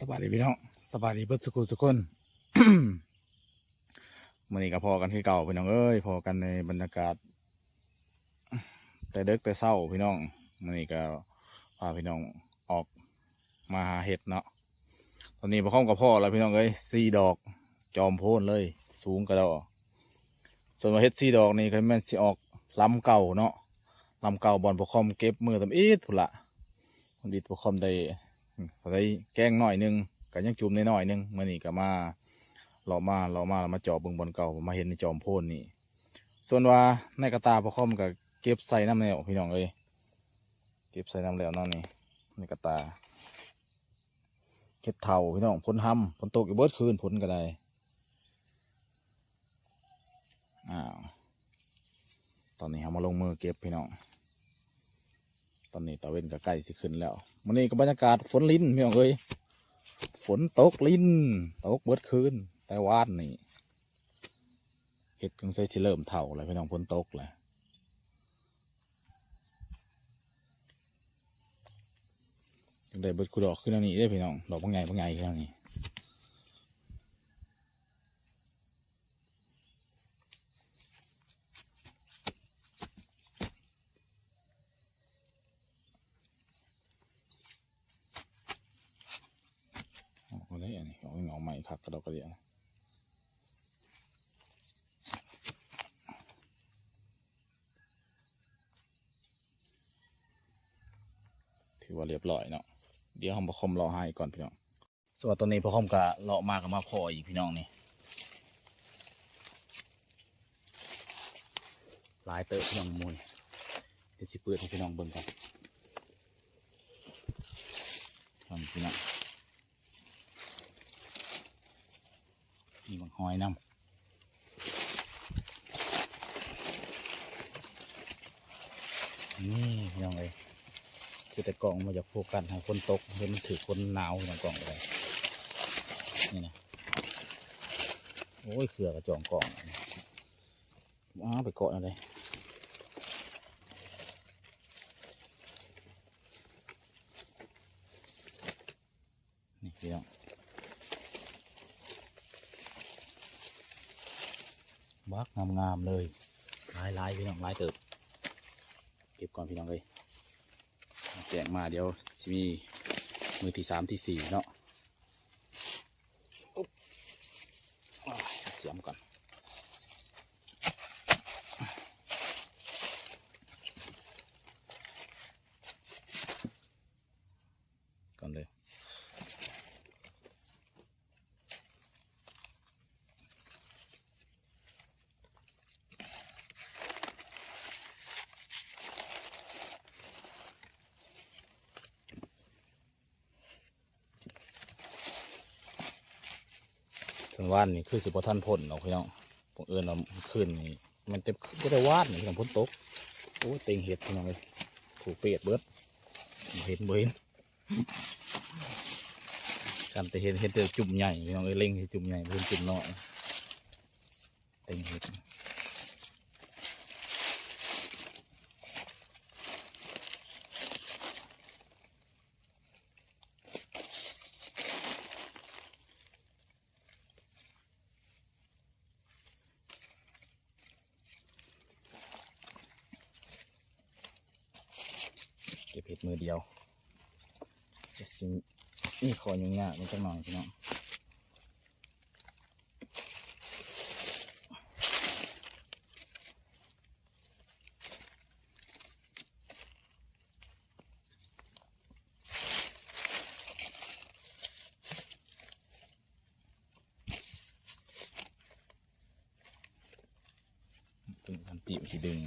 สบายดีพี่น้องสบายดีเบิดสุขุสุกคนมื่อนี้ก็พอกันที่เก่าพี่น้องเอ้ยพอกันในบรรยากาศ แต่เด็กแต่เศร้าพี่น้องมื่อนี้ก็พาพี่น้องออกมาหาเห็ดเนาะตอนนี้พอข้ากับพ่อแล้วพี่น้องเอ้ยสี่ดอกจอมโพนเลย สูงกระดอส่วนว่าเห็ดสี่ดอกนี่ก็แม่นสิออกลำเก่าเนาะลำเก่าบอลพอคอมเก็บมือทำอีดพุ่นละคนดีพอคอมได้ เขาได้แกงหน่อยหนึงก็ยังจุ่มในหน่อยหนึงมื่อนี้ก็มาเรามาเรามาเรามาจอบเบิ่งบอลเก่ามาเห็นในจอมโพนนี่ ส่วนว่าในกระตาพอคอมก็เก็บใส่น้ำแล้วพี่น้องเอ้ยเก็บใส่น้ำแล้วนั่นนี่ในกระตาเก็บเท่าพี่น้องพ้นห้ำพ้นตกอยู่เบิดคืนพ้นก็ได้อ้าวตอนนี้เรามาลงมือเก็บพี่น้อง ตอนนี้ตะเวนก็ใกล้สิขึ้นแล้วมันนี้ก็บรรยากาศฝนลิ้นพี่น้องเอ้ยฝนตกลิ้นตกเบิดคืนแต่วานนี่เห็ดกังใส่สิเริ่มเท่าเลยพี่น้องฝนตกเลยจังได้เบิดกูดอกขึ้นแล้วนี่ได้พี่น้องดอกบางใหญ่บางใหญ่ขึ้นแล้วนี่ออกมาได้อันนี้ออกเหงาใหม่คักกระดอกกระเดียว ถือว่าเรียบร้อยเนาะเดี๋ยวผมประคมรอให้ก่อนพี่น้องส่วนตอนนี้พอคมกะเลาะมากกับมาพออีกพี่น้องนี่ลายเตอะพี่น้องมูลเดี๋ยวสิเปิดให้พี่น้องเบิ่งกันทำพี่น้องมีบางหอยน้ำนี่พี่น้องเลย คือแต่กล่องมาจากโฟกัสให้คนตกเห็นมันถือคนหนาวพี่น้องกล่องอะไรนี่นะโอ้ยเขือกระจองกล่องว้าไปเกาะอะไรนี่พี่น้องบักงามๆเลยลายลายๆพี่น้องลายเติบเก็บก่อนพี่น้องเลย จกมาเดี๋ยวสิมีมือที่สามที่สี่เนาะอุ๊บว้ายเสียมก่อนก่อน สันว่านนี่คือสิบท่านพ่นเนาะพี่น้องผมเอิญเราขึ้นนี่มันเต็มก็ได้วาดนี่พี่น้องพ้นตกโอ้เต็งเห็ดพี่น้องเลยถูกเปียดเบิดเห็นบ่เห็นกันแต่เห็นเห็นแต่จุ่มใหญ่พี่น้องเอ้ยเล็งจุ่มใหญ่เพิ่นจุ่มน้อยเต็งเห็ด เก็บเห็ดมือเดียวเดี๋ยวสินี่ขอยุ่งยากมันจะหน่อยพี่น้องตึงทำจิบที่ดึง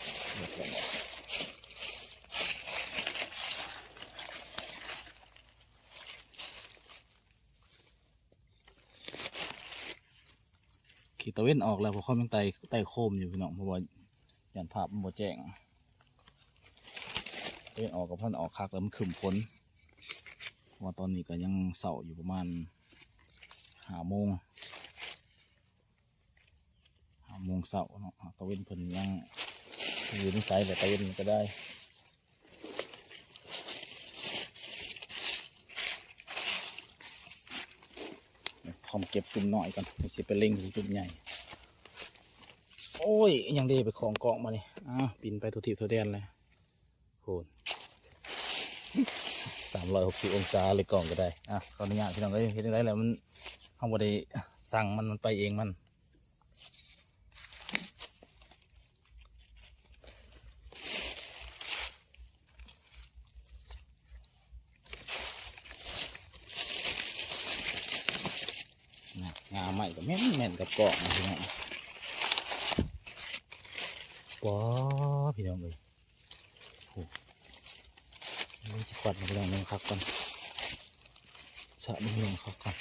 เดี๋ยวก่อน ขีดตะเว้นออกแล้วพราะเขายังไต่ไตโคมอยู่พี่น้องเพราะว่ายันภาพมันบ่แจ้งตะเว้นออกกับพันออกคักแล้วมันขึ้นฝนเพราะว่าตอนนี้ก็ยังเสาอยู่ประมาณหาโมงหาโมงเสาเนาะตะเวนเพิ่นยัง หินใสแบบเต็มก็ได้พอมเก็บจุ่มหน่อยก่อนสิไปเล็งถึงจุ่มใหญ่ โอ้ย ยังดีไปของเกาะมาเลยอ้าปินไปทุทิทุแดนเลยโหนสามร้อยหกสิบองศาเลยกล่องก็ได้ อะขออนุญาตพี่น้องเอ้ยเห็นได้แล้วมันต้องได้สั่งมันมันไปเองมัน ก็แม่นแม่นกับเกาะนะพี่น้องป๊อพี่น้องเลยโอ้ยจะปัดมาพี่น้องนึงครับก่อนสะมึงลงครับก่อน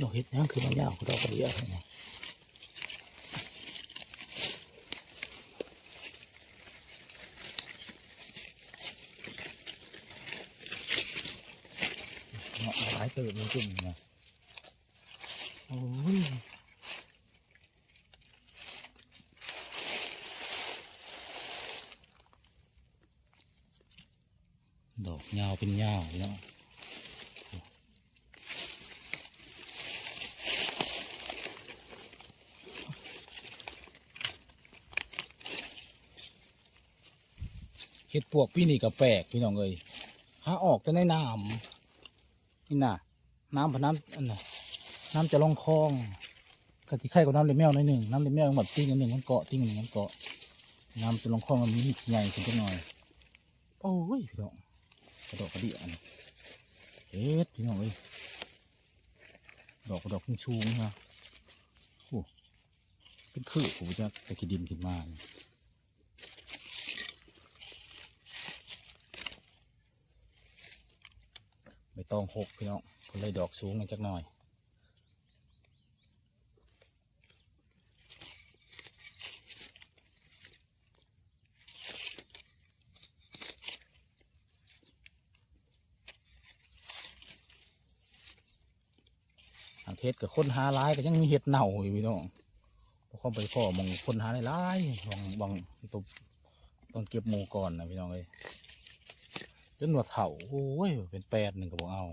ดอกเห็ดนั่นคือมันยาวดอกกระเดียนะนะหลายเติมมันจุ่มนะ โอ้ยดอกยาวเป็นยาวเนาะเห็ดปวกพี่นี่ก็แปลกพี่น้องเลยหาออกแต่ในน้ำนี่น่ะ น้ำพน้ำอันน่ะ น้ำจะลงคลองกะทิไข่กับน้ำเลี้ยแมวหน่อยหนึ่งน้ำเลี้ยแมวหมดติ้งอันหนึ่งมันเกาะติ้งอันหนึ่งมันเกาะน้ำจะลงคลองมันมีหินใหญ่ขึ้นจักหน่อยโอ้ยพี่น้องกระดอกกระเดี่ยอันนี้เอ็ดพี่น้องเอ้ยดอกกระดอกชูงๆนะโอ้เป็นคือผมจะตะกี้ดินขึ้นมาเนี่ยไม่ต้องหกพี่น้องคนเลยดอกสูงกันจักหน่อย เทศกับคนหาร้ายก็ยังมีเห็ดเน่าอยู่พี่น้องพอเข้าไปพ่อมองคนหาได้ร้ายบางบางตัวต้องเก็บหมูก่อนนะพี่น้องเลยจนว่าเถ่าโอ้ยเป็นแปดหนึ่งกับอกเอา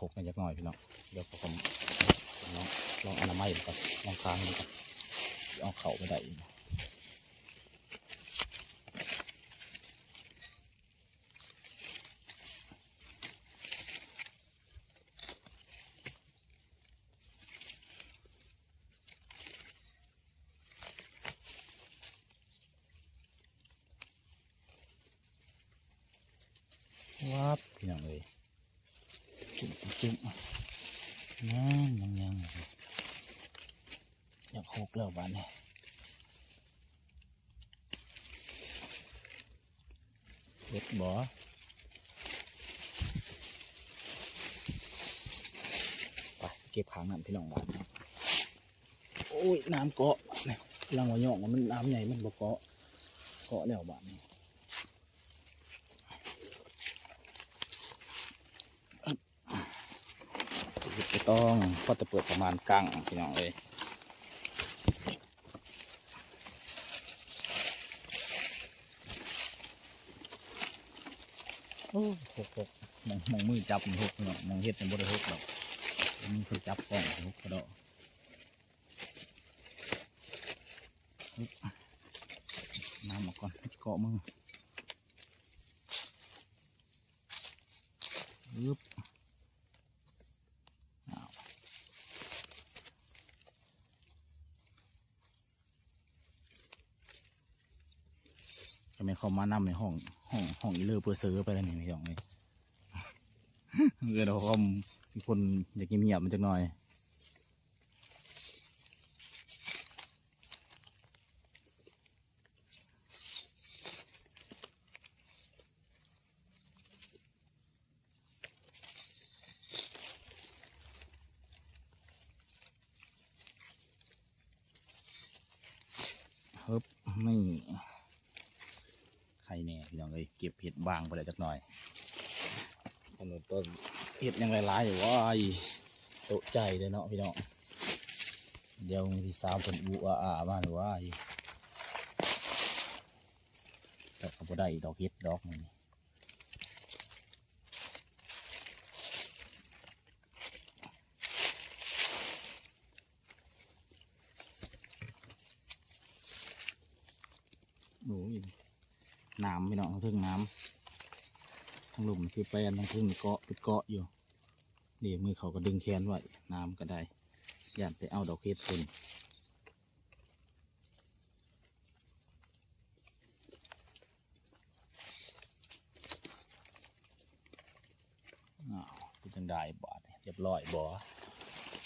มองมันอยากหกมันอยากน้อยพี่น้องเดี๋ยวผมลองลองอนามัยดูก่อนลองค้างดูก่อนเอาเข่าไปได้อีกวับพี่น้องเลย จุ่มจุ่มนั่นยังยังอยากหกแล้วบ้านเนี้เด็ดบ่ไปเก็บขางน้ำพี่น้องบ้านโอ้ยน้ำเกาะเนี่ยลังว่าย่องมันน้ำใหญ่มันบ่เกาะเกาะแล้วบ้านนี้ จะต้องก็จะเปิดประมาณกลางพี่น้องเลยโอ้หกหกมองมองมือจับมันหกเนาะมองเฮ็ดมันบ่ได้หกดอกมันคือจับกล้องหกกระดอกน้ำมาก่อนให้เกาะมืออึ๊บ ม่เข้ามานำในห้องห้องห้องอีเลอร์เพื่อซื้อไปแล้วนี่ไม่ยองเลยเออเราก็มีคนอยากเงียบมันจักหน่อยเฮ้บไม่ พี่น้องเลยเก็บเห็ดบางไปเลยจักหน่อยขนมต้นเห็ดยังหลายๆอยู่ว่าอีตกใจเลยเนาะพี่น้องเดี๋ยวมีที่สาวคนอูอาอามาหรือว่าอีแต่ก็ได้ดอกเห็ดดอกนี่โอ้ย น้ำพี่น้องทั้งน้ำทั้งหลุมคือแปลนทั้งทึ่งเกาะเป็นเกาะอยู่นี่มือเขาก็ดึงแขนไว้น้ำก็ได้ย่านไปเอาดอกเห็ดพุ่นอ้าวเป็นจังได้บาดเรียบร้อยบ่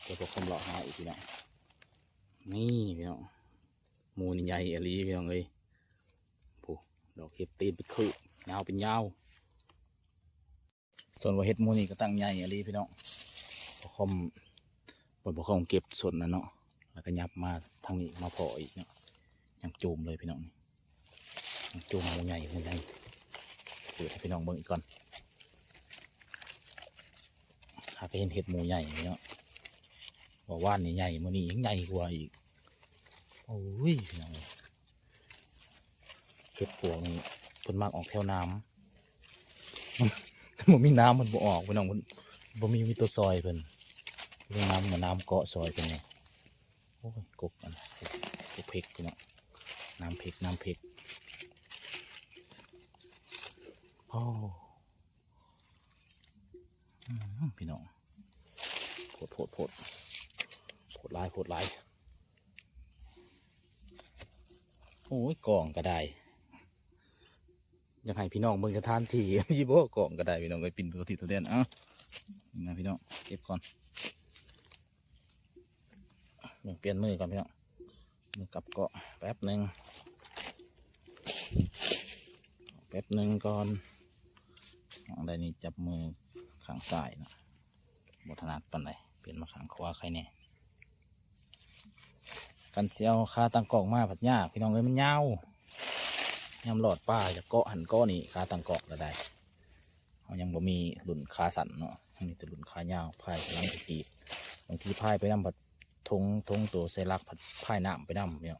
จะตกคำหลอกหาอีกพี่น้องนี่พี่น้องมูนใหญ่อลีพี่น้องเลย ดอกเห็ดตีนเป็นคืบยาวเป็นยาว ส่วนว่าเห็ดหมูนี่ก็ตั้งใหญ่อะลีพี่น้องพอคอมปล่อยพอคอมเก็บส่วนนั้นเนาะ แล้วก็ยับมาทางนี้มาพออีกเนาะ ยังจูมเลยพี่น้องยังจูมมูใหญ่หมูใหญ่เปิดให้พี่น้องเบิ่งอีกก่อนหากเห็นเห็ดหมูใหญ่พี่น้องบอกว่านนี่ใหญ่มือนี้ยังใหญ่กว่าอีก โอ้ยพี่น้อง เอ้ยเห็ดปวงนี่เพิ่นมากออกแถวน้ำมันมีน้ำมันบ่ออกพี่น้องมันบ่มีมีตัวซอยเพิ่นเรื่องน้ำเหมือนน้ำเกาะซอยเพิ่นนี่โอ้ยกบอันกบเพกพี่น้องน้ำเพกน้ำเพกโอ้อืมพี่น้องโผดโผดโผดโผดลายโผดลายโอ้ยกล่องก็ได้ อยากให้พี่น้องเบิ่งสถานที่ยี่บ่กองก็ได้พี่น้องไปปิ่นตัวที่ตัวเด่นอะนะพี่น้องเก็บก่อนเดี๋ยวเปลี่ยนมือก่อนพี่น้องมือกับเกาะแป๊บหนึ่งแป๊บหนึ่งก่อนของใดนี่จับมือข้างซ้ายนะบถนัดปันใดเปลี่ยนมาข้างขวาใครเนี่ยกันเสียวคาตั้งกล่องมาผัดยากพี่น้องเอ้ยมันยาว ยำหลอดป้าจะเกาะหันเกาะนี่ขาตังเกาะก็ได้เขายังบ่มีหลุนขาสันเนาะมีแต่หลุนขายาวพายหลังตีบบางทีพายไปน้ำผัดทงทงตัวใส่ลักผัดพายน้ำไปน้ำเนี่ย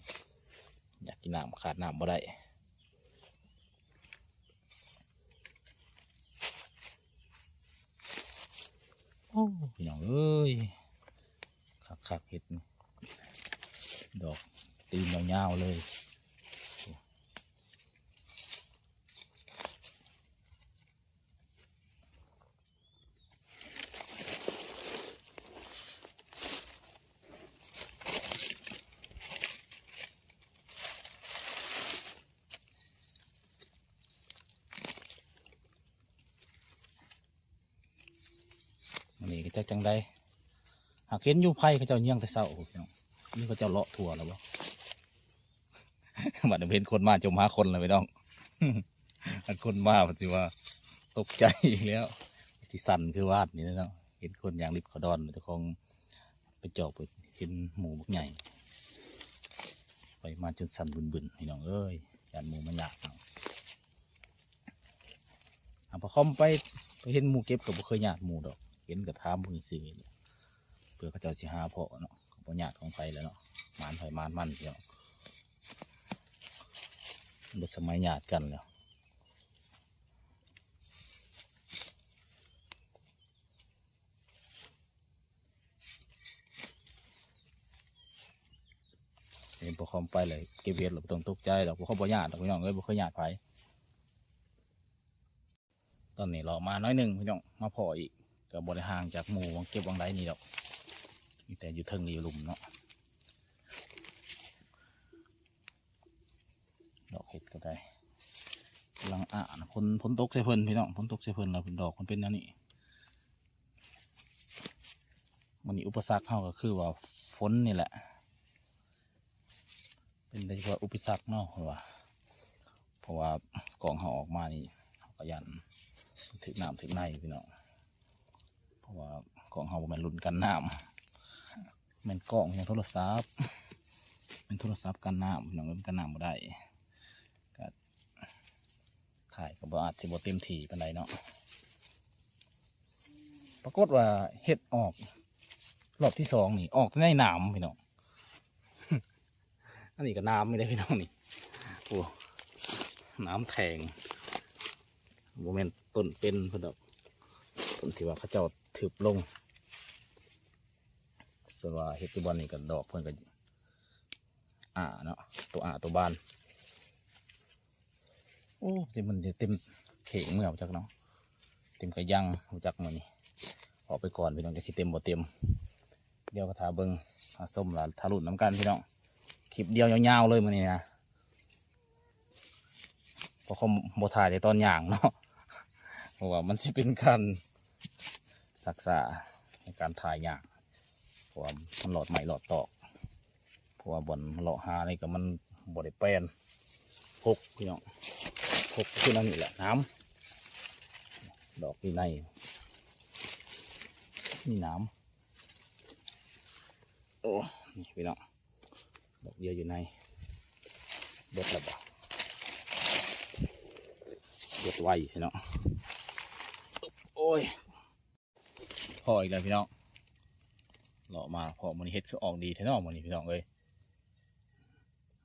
อยากกินน้ำขาดน้ำบ่ได้อ้พี่น้องเอ้ยคักคักเห็ดดอกตีนยาวๆเลย จะจังไดหากเห็นอยู่ไผ่เขาเจ้าเยี่ยงแต่เศร้าพี่น้องนี่เขาเจ้าเลาะถั่วแล้วบ่บัดนี้เห็นคนมาจมหาคนเลยพี่น้องอันคนมาปฏิว่า ตกใจอีกแล้วที่สั่นคือวาดนี่นะเนาะเห็นคนอย่างริบขาดอนมันจะคงไปจอบไปเห็นหมูบักใหญ่ไปมาจนสั่นบึนๆพี่น้องเอ้ยยานหมูมันยากเนาะเอาพอคอมไปไปเห็นหมูเก็บกับเคยหยากหมูดอก เห็นกับทามมือสิเพื่อเขาเจ้าสิหาเพาะเนาะของปัญญาติของไฟแล้วเนาะมานไฟมานมันเดียวบทสมัยญาติกันแล้วเห็นพวกเขาไปเลยเก็บเวทหรือต้องตกใจหรอกพวกเขาบ่ญาติหรอกพี่น้องเอ้ยบ่เคยญาติไผตอนนี้เรามาน้อยหนึ่งพี่น้องมาพออีก ก็บริห่างจากหมู่วังเก็บวังไรนี่ดอกมีแต่อยู่เทิงนี่อยู่หลุมเนาะดอกเห็ดก็ได้กำลังอ่านพ้นพ้นตกใส่เพิ่นพี่น้องพ้นตกใส่เพิ่นแล้วเพิ่นดอกมันเป็นแนวนี้มันนี้อุปสรรคเขาก็คือว่าฝนนี่แหละ เป็นได้ว่าะอุปสรรคเนาะเพราะว่าเพราะว่ากองเขาออกมานี่เขาก็ยันถึกน้ำถึกในพี่น้องเพราะ ว่ากล่องเฮาบ่แมันรุ่นกันน้ำแมันกล่องอย่างโทรศัพท์เป็นโทรศัพท์กันน้ำอย่างเงินกันน้ำบ่ได้ก็ถ่ายก็บ่อาจสิบ่เต็มที่ปานใดเนาะปรากฏว่าเห็ดออก รอบที่สองนี่ ออกในน้ำพี่น้องอันนี้ก็น้ำไม่ได้พี่น้องนี่โอ้น้ำแทงโมเมนต์ต้นเป็นพื่นดอก ต้นที่ว่าเขาเจ้าถืบลงส่วนว่าเห็ดที่บอนนี่ก็ดอกเพื่อนก็อ่าเนาะตัวอ่าตัวบานโอ้ที่มันเต็มเข่งเมื่อจากเนาะเต็มกระยังรู้จักมือนี่ออกไปก่อนพี่น้องจะสิเต็มบ่เต็มเดี๋ยวก็ทาเบิงหาส้มหลานทารุนน้ำกันพี่น้องคลิปเดียวยาวๆเลยมือนี้นะเพราะเขาบ่ถ่ายในตอนย่างเนาะเพราะว่ามันจะเป็นการ ศึกษาในการถ่ายยางเพราะว่ามันหลอดใหม่หลอดตอกเพราะว่าบอนหลอดหานี่ก็มันบ่ได้แป้นพกพี่น้องพกขึ้นนั่นนี่แหละน้ำดอกนี่ในนี่น้ำโอ้นี่พี่น้องดอกเดียวอยู่ในเบิดระบาเบิดไวพี่น้องโอ้ย พออีกแล้วพี่น้องเลาะมาพอมันเฮ็ดคือออกดีแท้นอกมันนี่พี่น้องเลย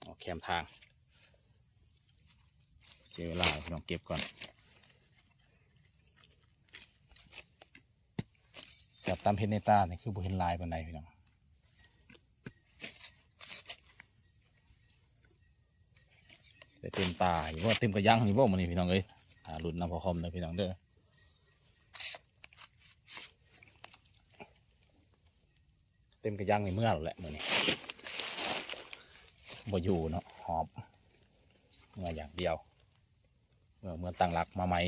ออกแคมทาง เสียเวลาพี่น้องเก็บก่อนจับตามเพชรในตาเนี่ยคือบุเห็นลายปานใดพี่น้องเต็มตาอยู่ว่าเต็มกระยังอยู่ว่ามันนี่พี่น้องเอ้ยหาหลุดน้ำพอคอมเลยพี่น้องเด้อ เต็มกระยังในเมื่อหรอแหละมือนี้บ่อยู่เนาะหอบเมื่ออย่างเดียว เมื่อเมื่อตั้งหลักมาใหม่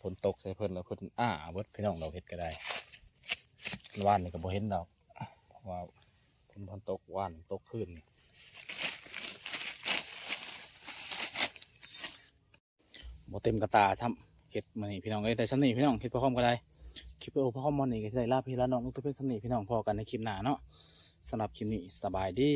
ฝนตกใส่เพิ่นแล้วเพิ่นอ้าเบิดพี่น้องเราเฮ็ดก็ได้ว่านนี่ก็บ่เห็นดอกเพราะว่าฝนพันตกว่านตกขึ้นบ่เต็มกระตาซ้ำเห็ดมันนี่พี่น้องเอ้ยแต่ซ้ำนี่พี่น้องเห็ดพอคอมก็ได้ คลิปโอพอคอมมันนี่ก็จะได้ลาพี่ละน้องทุกเพื่อนสนิทพี่น้องพอกันในคลิปหน้าเนาะสำหรับคลิปนี้สบายดี